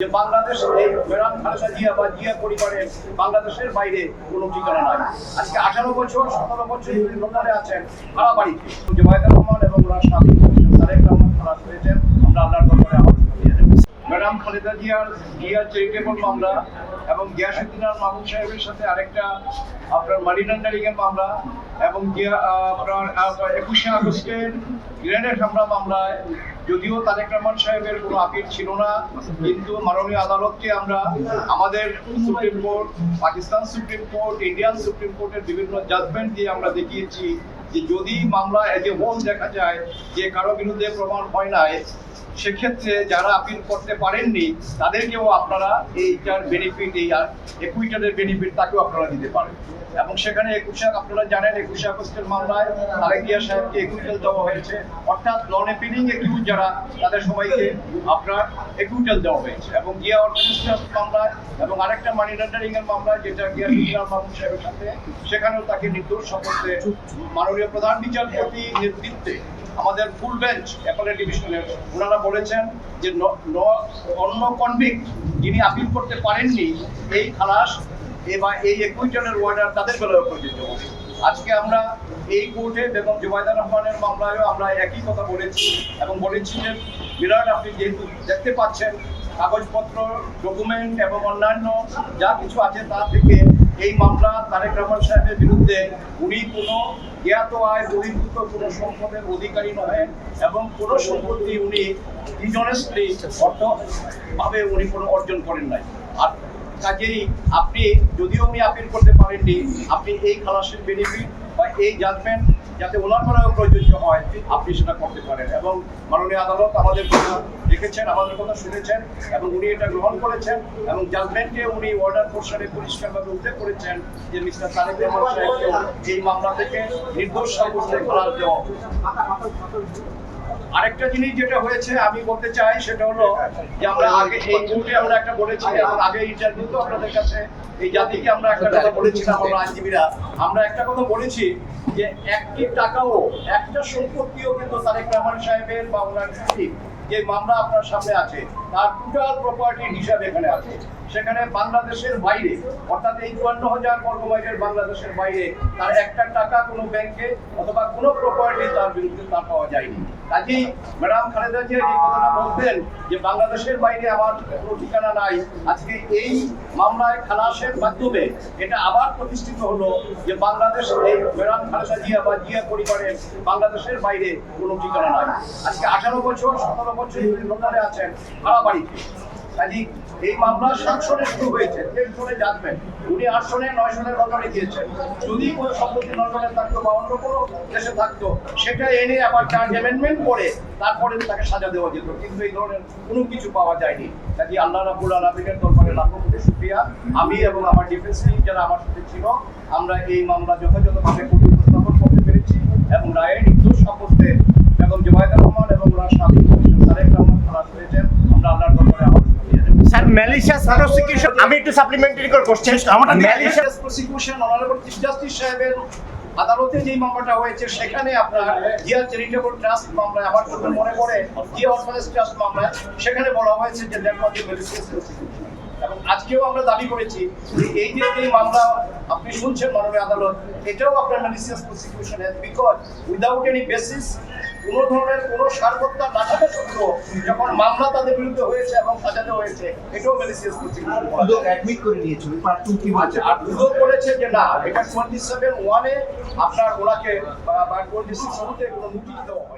যে বাংলাদেশ এই মেরাম খালেদা জিয়া বা জিয়া পরিবারের বাংলাদেশের বাইরে কোনো ঠিকানা নাই আজকে আঠারো বছর, সতেরো বছর যদি লন্ডনে আছেন ভাড়া বাড়িতে জুবাইদুর রহমান এবং ওনার স্বামী তারেক রহমান খালাস হয়েছেন আমরা আল্লাহর দরবারে আহ্বান জানাই। ম্যাডাম খালেদা জিয়ার জিয়ার চ্যারিটেবল মামলা এবং গিয়াসুদ্দিন আর মাহমুদ সাহেবের সাথে আরেকটা আপনার মানি লন্ডারিং এর মামলা এবং আপনার একুশে আগস্টের গ্রেনেড হামলা মামলায় যদিও তারেক রহমান সাহেবের কোনো আপিল ছিল না, কিন্তু মাননীয় আদালতকে আমরা আমাদের supreme court, Pakistan supreme court, Indian supreme কোর্টের বিভিন্ন জাজমেন্ট দিয়ে আমরা দেখিয়েছি যে যদি মামলা এজ এ হোল দেখা যায় যে কারও বিরুদ্ধে প্রমাণ হয় নাই সেক্ষেত্রে যারা আপিল করতে পারেননি, তাদেরকেও আপনারা এইটার বেনিফিট এই একুইটারের বেনিফিট তাকেও আপনারা দিতে পারেন। এবং সেখানে একুশে আপনারা জানেন, একুশে আগস্টের মামলায় তারেক জিয়া সাহেবকে একুইটাল দেওয়া হয়েছে। অর্থাৎ নন এপিলিং একিউজ যারা, তাদের সবাইকে আপনার একুইটাল দেওয়া হয়েছে। এবং জিয়া অর্থনীতি মামলায় এবং আরেকটা মানি লন্ডারিং এর মামলায় যেটা গিয়া ইসলাম মাহমুদ সাহেবের সাথে, সেখানেও তাকে নির্দোষ সাব্যস্তে মাননীয় প্রধান বিচারপতি নেতৃত্বে আমাদের ফুল বেঞ্চ অ্যাপেলেট ডিভিশনের ওনারা বলেছেন যে অন্য কনভিক্ট যিনি আপিল করতে পারেননি, এই খালাস এবার এই একুইটনের ওয়ার্ডার তাদের বেলায় প্রযোজ্য আজকে আমরা এই কোর্টে বেগম জুবাইদা রহমানের মামলায়ও আমরা একই কথা বলেছি এবং বলেছি যে বিরাট, আপনি যেহেতু দেখতে পাচ্ছেন, কাগজপত্র ডকুমেন্ট এবং অন্যান্য যা কিছু আছে তা থেকে এই মামলা তারেক রহমান সাহেবের বিরুদ্ধে উনি কোনো জ্ঞাত আয় বহির্ভূত কোনো সম্পদের অধিকারী নয় এবং কোনো সম্পত্তি উনি ডিজনেস্টলি অর্থভাবে উনি কোনো অর্জন করেন নাই। আর কাজেই আপনি, যদিও উনি আপিল করতে পারেননি, আপনি এই খালাসের বেনিফিট বা এই জাজমেন্ট যাতে ওনার করা প্রযোজ্য হয়, আপনি সেটা করতে পারেন এবং মাননীয় আদালত আমাদের কথা দেখেছেন আমাদের কথা শুনেছেন, এবং উনি এটা গ্রহণ করেছেন, এবং জাজমেন্টে উনি অর্ডার পোর্শনে পরিষ্কারভাবে উল্লেখ করেছেন যে মিস্টার তারেক রহমান সাহেবকে এই মামলা থেকে নির্দোষ সাব্যস্তে করার দেওয়া। আরেকটা জিনিস যেটা হয়েছে, আমি বলতে চাই সেটা হলো যে আমরা আগে এই মুহূর্তে আমরা একটা বলেছি, এবং আগে ইন্টারভিউতে আপনাদের কাছে এই জাতিকে আমরা একটা কথা বলেছিলাম, আমরা আইনজীবীরা। আমরা একটা কথা বলেছি যে একটি টাকাও, একটা সম্পত্তিও কিন্তু তারেক রহমান সাহেবের বা ওনার যে মামলা আপনার সামনে আছে তার টোটাল হিসাব এখানে আছে। সেখানে বাংলাদেশের বাইরে, অর্থাৎ এই চুয়ান্ন হাজার বাংলাদেশের বাইরে তার একটা টাকা কোনো ব্যাংকে অথবা কোনো প্রপার্টি তার বিরুদ্ধে তার পাওয়া যায়নি। কাজেই ম্যাডাম খালেদা জিয়া যে কথাটা বলতেন যে বাংলাদেশের বাইরে আমার কোনো ঠিকানা নাই, আজকে এই মামলায় খালাসের মাধ্যমে এটা আবার প্রতিষ্ঠিত হলো যে বাংলাদেশ এই ম্যাডাম খালেদা জিয়া বা জিয়া পরিবারের বাংলাদেশের বাইরে কোনো ঠিকানা নাই। আজকে আঠারো বছর, সতেরো বছর আছেন বাড়িতে এই মামলা শুরু হয়েছে উনি যদি কোনো সম্পত্তি থাকতো বা অন্য কোনো দেশে থাকতো, সেটা এনে আবার চার্জ অ্যামেন্ডমেন্ট করে তারপরে তাকে সাজা দেওয়া যেত। কিন্তু এই ধরনের কোনো কিছু পাওয়া যায়নি। কাজী আল্লাহ রাবুল আলমিনের দরবারে লাখ কোটি শুক্রিয়া। আমি এবং আমার ডিফেন্স টিম যারা আমার সাথে ছিল, আমরা এই মামলা যথাযথভাবে উপস্থাপন করতে পেরেছি এবং রায়ের নির্দোষ সাব্যস্তে এবং জুবাইদা রহমান এবং ওনার স্বামী তারেক রহমান খালাস হয়েছেন আমরা আল্লাহর দরবারে আবার শুক্রিয়া জানাই স্যার ম্যালিশিয়াস প্রসিকিউশন আমি একটু সাপ্লিমেন্টারি করে কোশ্চেন আমার malicious prosecution honourable chief justice সাহেবের আদালতে যে মামলাটা হয়েছে সেখানে আপনার জিয়া চ্যারিটেবল ট্রাস্ট মামলায় আমার জন্য মনে পড়ে জিয়া অর্ফানেজ ট্রাস্ট মামলায় সেখানে বলা হয়েছে যে দ্যাট ম্যালিশিয়াস প্রসিকিউশন এবং আজকেও আমরা দাবি করেছি যে এই যে যে মামলা আপনি শুনছেন মাননীয় আদালত এটাও আপনার malicious prosecution because without any basis কোনো ধরনের কোনো সারবত্তা না থাকা সত্ত্বেও যখন মামলা তাদের বিরুদ্ধে হয়েছে এবং সাজাতে হয়েছে এটাও মেলিসিয়াস করছে অ্যাডমিট করে নিয়েছে ওই পার্ট টু কি বলছে? আচ্ছা আর দুদক বলেছে যে না এটা টোয়েন্টি সেভেন ওয়ানে আপনার ওনাকে বা টোয়েন্টি সিক্স ওয়ানে কোনো নোটিশ দেওয়া হয়নি।